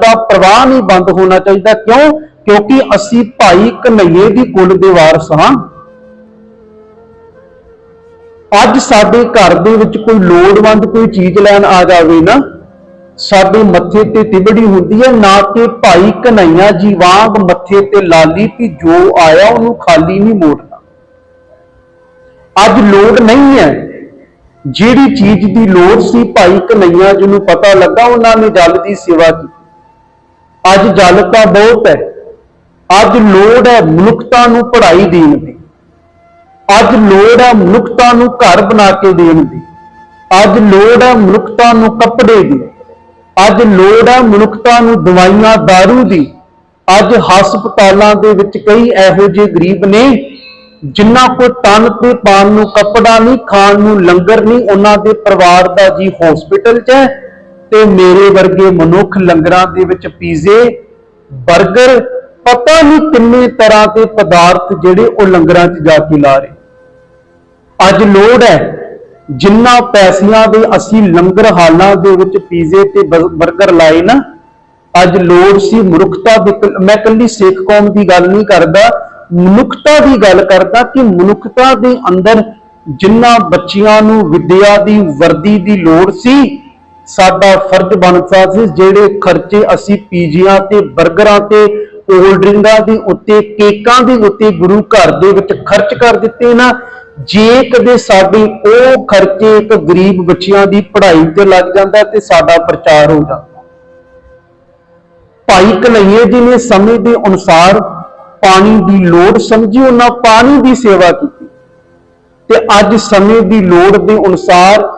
ਦਾ ਪ੍ਰਵਾਹ ਨਹੀਂ ਬੰਦ ਹੋਣਾ ਚਾਹੀਦਾ। ਕਿਉਂ? ਕਿਉਂਕਿ ਅਸੀਂ ਭਾਈ ਕਨਈਏ ਦੀ ਕੁੱਲ ਦੇ ਵਾਰਸ ਹਾਂ। ਅੱਜ ਸਾਡੇ ਘਰ ਦੇ ਵਿੱਚ ਕੋਈ ਲੋੜਵੰਦ ਕੋਈ ਚੀਜ਼ ਲੈਣ ਆ ਜਾਵੇ ਨਾ, ਸਾਡੇ ਮੱਥੇ ਤੇ ਤਿਬੜੀ ਹੁੰਦੀ ਹੈ, ਨਾ ਕਿ ਭਾਈ ਕਨਈਆ ਜੀ ਵਾਂਗ ਮੱਥੇ ਤੇ ਲਾਲੀ ਕਿ ਜੋ ਆਇਆ ਉਹਨੂੰ ਖਾਲੀ ਨਹੀਂ ਮੋੜਨਾ। ਅੱਜ ਲੋੜ ਨਹੀਂ ਹੈ। ਜਿਹੜੀ ਚੀਜ਼ ਦੀ ਲੋੜ ਸੀ ਭਾਈ ਕਨਈਆ ਜੀ ਨੂੰ ਪਤਾ ਲੱਗਾ, ਉਹਨਾਂ ਨੇ ਜਲ ਦੀ ਸੇਵਾ ਕੀਤੀ। ਅੱਜ ਜਲ ਤਾਂ ਬਹੁਤ ਹੈ। ਅੱਜ ਲੋੜ ਹੈ ਮਨੁੱਖਤਾ ਨੂੰ ਪੜ੍ਹਾਈ ਦੇਣ ਦੀ। ਅੱਜ ਲੋੜ ਹੈ ਮਨੁੱਖਤਾ ਨੂੰ ਘਰ ਬਣਾ ਕੇ ਦੇਣ ਦੀ। ਅੱਜ ਲੋੜ ਹੈ ਮਨੁੱਖਤਾ ਨੂੰ ਕੱਪੜੇ ਦੀ। ਅੱਜ ਲੋੜ ਹੈ ਮਨੁੱਖਤਾ ਨੂੰ ਦਵਾਈਆਂ, दारू ਦੀ। ਅੱਜ ਹਸਪਤਾਲਾਂ ਦੇ ਵਿੱਚ ਕਈ ਇਹੋ ਜਿਹੇ ਗਰੀਬ ਨੇ, ਜਿਨ੍ਹਾਂ ਕੋਲ ਤਨ ਤੇ ਪਾਣ ਨੂੰ ਕੱਪੜਾ ਨਹੀਂ, ਖਾਣ ਨੂੰ ਲੰਗਰ ਨਹੀਂ, ਉਹਨਾਂ ਦੇ ਪਰਿਵਾਰ ਦਾ ਜੀ ਹਸਪੀਟਲ 'ਚ ਹੈ। ਤੇ ਮੇਰੇ ਵਰਗੇ ਮਨੁੱਖ ਲੰਗਰਾਂ ਦੇ ਵਿੱਚ ਪੀਜ਼ੇ 버ਗਰ ਪਤਾ ਨਹੀਂ ਕਿੰਨੇ ਤਰ੍ਹਾਂ ਦੇ ਪਦਾਰਥ ਜਿਹੜੇ ਉਹ ਲੰਗਰਾਂ 'ਚ ਜਾ ਕੇ ਲਾ ਰਹੇ। ਅੱਜ ਲੋੜ ਹੈ ਜਿੰਨਾ ਪੈਸਿਆਂ ਦੇ ਅਸੀਂ ਲੰਗਰ ਹਾਲਾਂ ਦੇ ਵਿੱਚ ਪੀਜ਼ੇ ਤੇ ਬ- 버ਗਰ ਲਾਏ ਨਾ, ਅੱਜ ਲੋੜ ਸੀ ਮਨੁੱਖਤਾ ਦੀ ਮੈਂ ਕੱਲੀ ਸਿੱਖ ਕੌਮ ਦੀ ਗੱਲ ਨਹੀਂ ਕਰਦਾ, ਮਨੁੱਖਤਾ ਦੀ ਗੱਲ ਕਰਦਾ ਕਿ ਮਨੁੱਖਤਾ ਦੇ ਅੰਦਰ ਜਿੰਨਾ ਬੱਚਿਆਂ ਨੂੰ ਵਿੱਦਿਆ ਦੀ, ਵਰਦੀ ਦੀ ਲੋੜ ਸੀ ਸਾਡਾ ਫਰਜ਼ ਬਣਦਾ ਸੀ ਜਿਹੜੇ ਖਰਚੇ ਅਸੀਂ ਪੀਜੀਆਂ ਤੇ 버ਗਰਾਂ ਤੇ, ਕੋਲਡ ਡਰਿੰਕਾਂ ਦੇ ਉੱਤੇ, ਕੇਕਾਂ ਦੇ ਉੱਤੇ ਗੁਰੂ ਘਰ ਦੇ ਵਿੱਚ ਖਰਚ ਕਰ ਦਿੱਤੇ ਨਾ, ਜੇ ਕਦੇ ਸਾਡੇ ਉਹ ਖਰਚੇ ਇੱਕ ਗਰੀਬ ਬੱਚਿਆਂ ਦੀ ਪੜ੍ਹਾਈ ਤੇ ਲੱਗ ਜਾਂਦਾ ਤੇ ਸਾਡਾ ਪ੍ਰਚਾਰ ਹੋ ਜਾਂਦਾ। ਭਾਈ ਕਨਈਏ ਜੀ ਨੇ ਸਮੇਂ ਦੇ ਅਨੁਸਾਰ ਪਾਣੀ ਦੀ ਲੋੜ ਸਮਝੀ, ਉਹਨਾਂ ਪਾਣੀ ਦੀ ਸੇਵਾ ਕੀਤੀ। ਤੇ ਅੱਜ ਸਮੇਂ ਦੀ ਲੋੜ ਦੇ ਅਨੁਸਾਰ